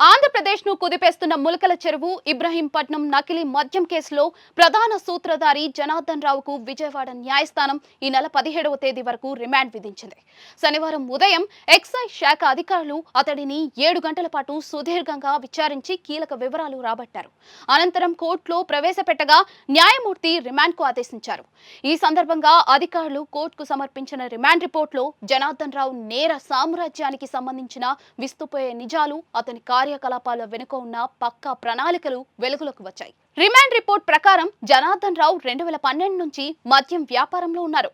ఆంధ్రప్రదేశ్ను కుదిపేస్తున్న ములకల చెరువు ఇబ్రహీంపట్నం నకిలీ మద్యం కేసులో ప్రధాన సూత్రధారి జనార్దన్ రావుకు విజయవాడ న్యాయస్థానం ఈ నెల పదిహేడవ తేదీ వరకు రిమాండ్ విధించింది. శనివారం ఉదయం ఎక్సైజ్ శాఖ అధికారులు అతడిని ఏడు గంటల పాటు సుదీర్ఘంగా విచారించి కీలక వివరాలు రాబట్టారు. అనంతరం కోర్టులో ప్రవేశపెట్టగా న్యాయమూర్తి రిమాండ్కు ఆదేశించారు. ఈ సందర్భంగా అధికారులు కోర్టుకు సమర్పించిన రిమాండ్ రిపోర్టులో జనార్దన్ రావు నేర సామ్రాజ్యానికి సంబంధించిన విస్తుపోయే నిజాలు అతని కార్యకలాపాల వెనుక ఉన్న పక్కా ప్రణాళికలు వెలుగులోకి వచ్చాయి. రిమాండ్ రిపోర్ట్ ప్రకారం జనార్దన్ రావు రెండు వేల పన్నెండు నుంచి మద్యం వ్యాపారంలో ఉన్నారు.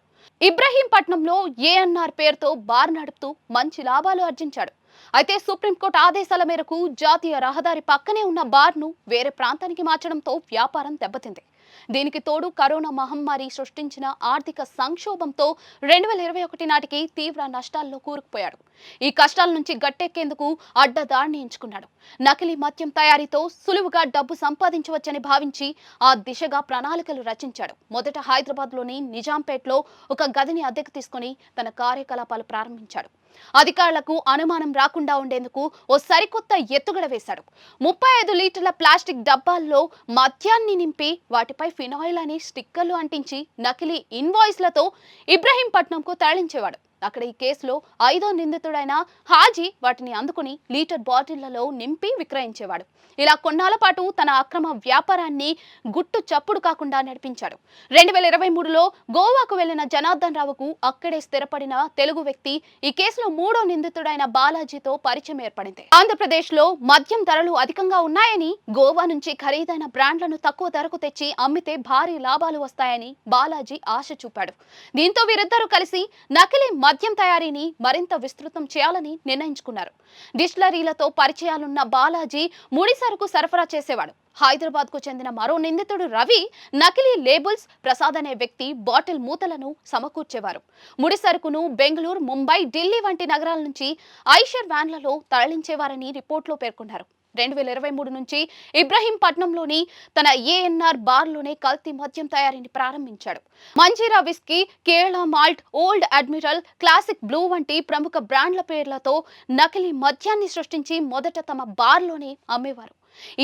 ఇబ్రహీంపట్నంలో ఏఎన్ఆర్ పేరుతో బార్ నడుపుతూ మంచి లాభాలు ఆర్జించాడు. అయితే సుప్రీంకోర్టు ఆదేశాల మేరకు జాతీయ రహదారి పక్కనే ఉన్న బార్ను వేరే ప్రాంతానికి మార్చడంతో వ్యాపారం దెబ్బతింది. దీనికి తోడు కరోనా మహమ్మారి సృష్టించిన ఆర్థిక సంక్షోభంతో రెండు వేల ఇరవై ఒకటి నాటికి తీవ్ర నష్టాల్లో కూరుకుపోయాడు. ఈ కష్టాల నుంచి గట్టెక్కేందుకు అడ్డదారిని ఎంచుకున్నాడు. నకిలీ మద్యం తయారీతో సులువుగా డబ్బు సంపాదించవచ్చని భావించి ఆ దిశగా ప్రణాళికలు రచించాడు. మొదట హైదరాబాద్లోని నిజాంపేట్లో ఒక గదిని అద్దెకు తీసుకుని తన కార్యకలాపాలు ప్రారంభించాడు. అధికారులకు అనుమానం రాకుండా ఉండేందుకు ఓ సరికొత్త ఎత్తుగడ వేశాడు ముప్పై ఐదు లీటర్ల ప్లాస్టిక్ డబ్బాల్లో మద్యాన్ని నింపి వాటిపై ఫినాయిల్ అని స్టిక్కర్లు అంటించి నకిలీ ఇన్వాయిస్లతో ఇబ్రహీంపట్నంకు తరలించేవాడు. అక్కడ ఈ కేసులో ఐదో నిందితుడైన హాజీ వాటిని అందుకుని లీటర్ బాటిళ్ళలో నింపి విక్రయించేవాడు. ఇలా కొన్నాళ్ళ పాటు తన అక్రమ వ్యాపారాన్ని గుట్టు చప్పుడు కాకుండా నడిపించాడు. రెండు వేల ఇరవై మూడులో గోవాకు వెళ్ళిన జనార్దన్ రావుకు అక్కడే స్థిరపడిన తెలుగు వ్యక్తి ఈ కేసులో మూడో నిందితుడైన బాలాజీతో పరిచయం ఏర్పడింది. ఆంధ్రప్రదేశ్లో మద్యం ధరలు అధికంగా ఉన్నాయని గోవా నుంచి ఖరీదైన బ్రాండ్లను తక్కువ ధరకు తెచ్చి అమ్మితే భారీ లాభాలు వస్తాయని బాలాజీ ఆశ చూపాడు. దీంతో వీరిద్దరూ కలిసి నకిలీ మద్యం తయారీని మరింత విస్తృతం చేయాలని నిర్ణయించుకున్నారు. డిస్టిలరీలతో పరిచయాలున్న బాలాజీ ముడి సరుకు సరఫరా చేసేవాడు. హైదరాబాద్కు చెందిన మరో నిందితుడు రవి నకిలీ లేబుల్స్ ప్రసాద్ అనే వ్యక్తి బాటిల్ మూతలను సమకూర్చేవారు. ముడి సరుకును బెంగళూరు ముంబై ఢిల్లీ వంటి నగరాల నుంచి ఐషర్ వ్యాన్లలో తరలించేవారని రిపోర్ట్లో పేర్కొన్నారు. రెండు వేల ఇరవై మూడు నుంచి ఇబ్రహీంపట్నంలోని తన ఏఎన్ఆర్ బార్లోనే కల్తీ మద్యం తయారీని ప్రారంభించాడు. Manjeera whisky Kerala malt old admiral classic blue వంటి ప్రముఖ బ్రాండ్ల పేర్లతో నకిలీ మద్యాన్ని సృష్టించి మొదట తమ బార్లోనే అమ్మేవారు.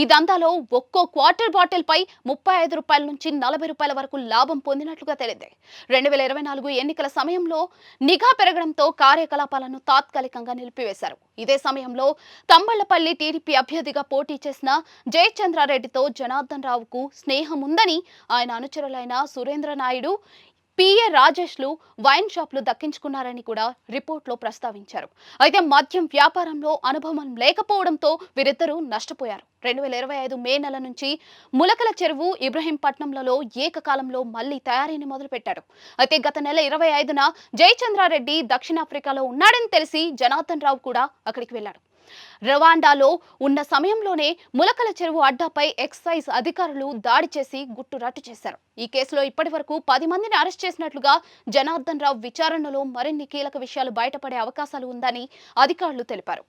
ఈ దందాలో ఒక్కో క్వార్టర్ బాటిల్ పై ముప్పై ఐదు రూపాయల నుంచి నలభై రూపాయల వరకు లాభం పొందినట్లుగా తెలింది. రెండు వేల ఇరవై నాలుగు ఎన్నికల సమయంలో నిఘా పెరగడంతో కార్యకలాపాలను తాత్కాలికంగా నిలిపివేశారు. ఇదే సమయంలో తంబళ్ళపల్లి టీడీపీ అభ్యర్థిగా పోటీ చేసిన జయచంద్రారెడ్డితో జనార్దన్ రావుకు స్నేహం ఉందని ఆయన అనుచరులైన సురేంద్ర నాయుడు పిఏ రాజేష్లు వైన్ షాప్లు దక్కించుకున్నారని కూడా రిపోర్ట్లో ప్రస్తావించారు. అయితే మద్యం వ్యాపారంలో అనుభవం లేకపోవడంతో వీరిద్దరూ నష్టపోయారు. రెండు వేల ఇరవై ఐదు మే నెల నుంచి ములకల చెరువు ఇబ్రహీంపట్నంలలో ఏకకాలంలో మళ్ళీ తయారీని మొదలుపెట్టాడు అయితే గత నెల ఇరవై ఐదున జయచంద్రారెడ్డి దక్షిణాఫ్రికాలో ఉన్నాడని తెలిసి జనార్దన్ రావు కూడా అక్కడికి వెళ్ళాడు రవాండాలో ఉన్న సమయంలోనే ములకల చెరువు అడ్డాపై ఎక్సైజ్ అధికారులు దాడి చేసి గుట్టు రట్టు చేశారు. ఈ కేసులో ఇప్పటి వరకు పది మందిని అరెస్ట్ చేసినట్లుగా జనార్దన్ రావు విచారణలో మరిన్ని కీలక విషయాలు బయటపడే అవకాశాలు ఉందని అధికారులు తెలిపారు.